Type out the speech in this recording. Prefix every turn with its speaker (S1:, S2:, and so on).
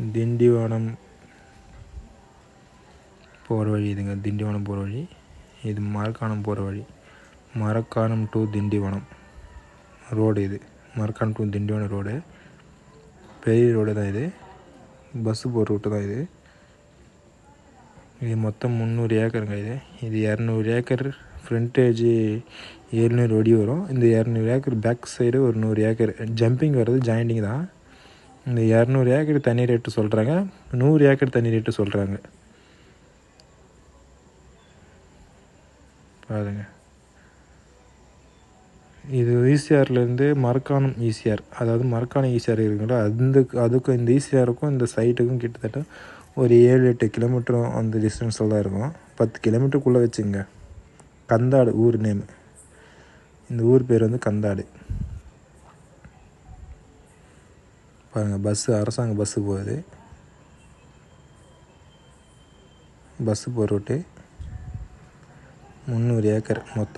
S1: திண்டிவனம் போகிற வழி இதுங்க. திண்டிவனம் போகிற வழி. இது மரக்காணம் போகிற வழி. மரக்காணம் டு திண்டிவனம். ரோடு இது. மரக்காணம் டு திண்டிவனம் ரோடு பெரிய ரோடு தான் இது. பஸ்ஸு போகிற ரூட்டு தான் இது. இது மொத்தம் முந்நூறு ஏக்கருங்க இது. இது இரநூறு ஏக்கர் ஃப்ரண்டேஜ் ஏழுநூறு அடி வரும். இந்த இரநூறு ஏக்கர் பேக் சைடு ஒரு நூறு ஏக்கர். ஜம்பிங் வர்றது ஜாயிண்டிங் தான். இந்த இரநூறு ஏக்கர் தண்ணி ரேட்டு சொல்கிறாங்க நூறு ஏக்கர் தண்ணி ரேட்டு சொல்கிறாங்க பாருங்க. இது ஈசிஆர்லேருந்து மரக்காணம் ஈசிஆர். அதாவது மரக்காணம் ஈசிஆர் இருக்குங்களா? அந்த அதுக்கும் இந்த ஈசிஆருக்கும் இந்த சைட்டுக்கும் கிட்டத்தட்ட ஒரு ஏழு எட்டு கிலோமீட்டரும் அந்த டிஸ்டன்ஸில் தான் இருக்கும். பத்து கிலோமீட்டருக்குள்ளே வச்சுங்க கந்தாடு ஊர் நேம் இந்த ஊர் பேர் வந்து கந்தாடு. பாருங்கள் பஸ்ஸு அரசாங்க பஸ்ஸு போகுது. பஸ்ஸு போகிற ரூட்டு முந்நூறு ஏக்கர் மொத்தம்.